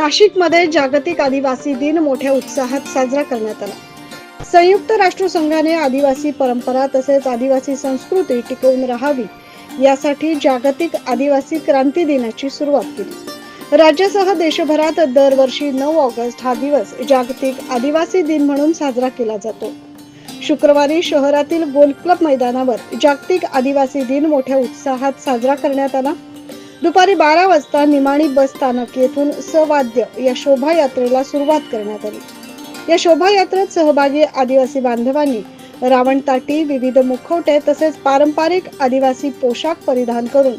नाशिकमध्ये जागतिक आदिवासी दिन मोठ्या उत्साहात साजरा करण्यात आला. संयुक्त राष्ट्र संघाने आदिवासी परंपरा तसेच आदिवासी संस्कृती टिकवून राहावी यासाठी जागतिक आदिवासी क्रांती दिनाची सुरुवात केली. राज्यासह देशभरात दरवर्षी नऊ ऑगस्ट हा दिवस जागतिक आदिवासी दिन म्हणून साजरा केला जातो. शुक्रवारी शहरातील गोल क्लब मैदानावर जागतिक आदिवासी दिन मोठ्या उत्साहात साजरा करण्यात आला. दुपारी बारा वाजता निमाणी बस स्थानक येथून सवाद्य या शोभायात्रेला सुरुवात करण्यात आली. या शोभायात्रेत सहभागी आदिवासी बांधवांनी रावणताटी विविध मुखवटे तसेच पारंपरिक आदिवासी पोशाख परिधान करून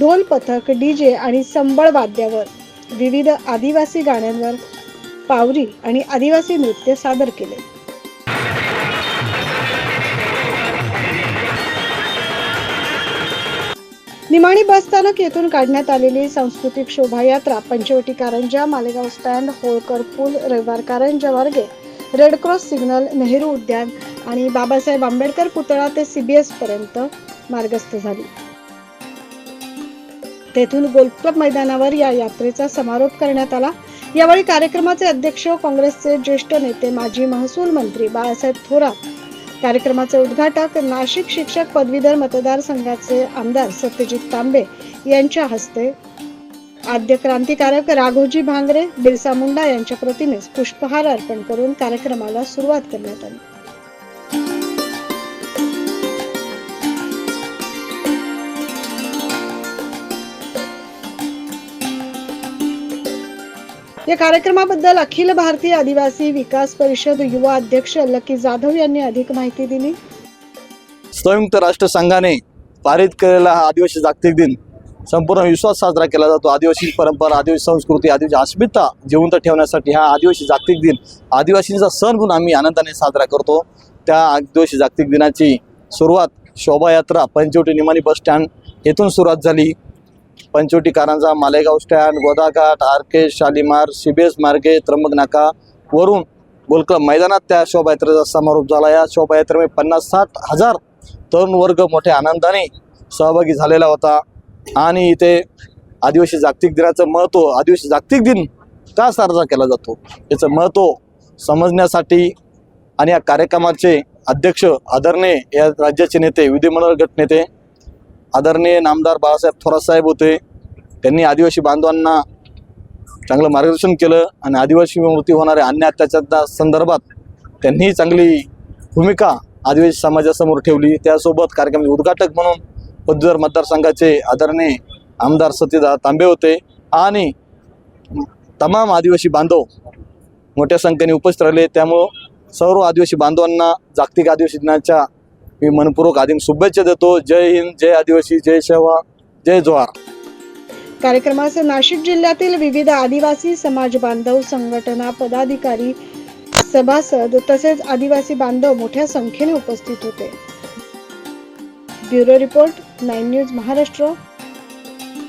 ढोल पथक डीजे आणि संबळ वाद्यावर विविध आदिवासी गाण्यांवर पावरी आणि आदिवासी नृत्य सादर केले. निमाणी बस स्थानक येथून काढण्यात आलेली सांस्कृतिक शोभायात्रा पंचवटी कारंजा मालेगाव स्टँड होळकर पूल रविवार कारंजा मार्गे रेडक्रॉस सिग्नल नेहरू उद्यान आणि बाबासाहेब आंबेडकर पुतळा ते सीबीएस पर्यंत मार्गस्थ झाली. तेथून गोल्फ क्लब मैदानावर या यात्रेचा समारोप करण्यात आला. यावेळी कार्यक्रमाचे अध्यक्ष काँग्रेसचे ज्येष्ठ नेते माजी महसूल मंत्री बाळासाहेब थोरात कार्यक्रमाचे उद्घाटक नाशिक शिक्षक पदवीधर मतदारसंघाचे आमदार सत्यजित तांबे यांच्या हस्ते आद्य क्रांतिकारक राघोजी भांगरे बिरसा मुंडा यांच्या प्रतिमेस पुष्पहार अर्पण करून कार्यक्रमाला सुरुवात करण्यात आली. या कार्यक्रमाबद्दल अखिल भारतीय आदिवासी विकास परिषद युवा अध्यक्ष लकी जाधव यांनी अधिक माहिती दिली. संयुक्त राष्ट्र संघाने पारित केलेला हा आदिवासी जागतिक दिन संपूर्ण विश्वास साजरा केला जातो. आदिवासी परंपरा आदिवासी संस्कृती आदिवासी अस्मिता जिवंत ठेवण्यासाठी हा आदिवासी जागतिक दिन आदिवासींचा सण म्हणून आम्ही आनंदाने साजरा करतो. त्या आदिवासी जागतिक दिनाची सुरुवात शोभायात्रा पंचवटी निमाणी बस स्टँड येथून सुरुवात झाली. Panchavati Karanja Malegaon stand Godaghat R K Shalimar CBS मार्गे त्र्यंबक नाका वरून गोलक्लब मैदानात त्या शोभायात्रेचा समारोप झाला. या शोभायात्रेमध्ये पन्नास साठ हजार तरुण वर्ग मोठ्या आनंदाने सहभागी झालेला होता. आणि इथे आदिवासी जागतिक दिनाचं महत्त्व आदिवासी जागतिक दिन का साजरा केला जातो? याचं महत्त्व समजण्यासाठी आणि या कार्यक्रमाचे अध्यक्ष आदरणीय या राज्याचे नेते विधिमंडळ गटनेते आदरणीय नामदार बाळासाहेब थोरात साहेब होते. त्यांनी आदिवासी बांधवांना चांगलं मार्गदर्शन केलं आणि आदिवासी मृत्यू होणाऱ्या अन्य अत्याचार संदर्भात त्यांनी चांगली भूमिका आदिवासी समाजासमोर ठेवली. त्यासोबत कार्यक्रमाचे उद्घाटक म्हणून पदवीधर मतदारसंघाचे आदरणीय आमदार सत्यदा तांबे होते आणि तमाम आदिवासी बांधव मोठ्या संख्येने उपस्थित राहिले. त्यामुळं सर्व आदिवासी बांधवांना जागतिक आदिवासी दिनाच्या मी मनपूर्वक आदिम शुभेच्छा देतो. जय हिंद जय आदिवासी जय शेवा जय जोहार. कार्यक्रमास नाशिक जिल्ह्यातील विविध आदिवासी समाज बांधव संघटना पदाधिकारी सभासद तसेच आदिवासी बांधव मोठ्या संख्येने उपस्थित होते. Bureau report nine news Maharashtra.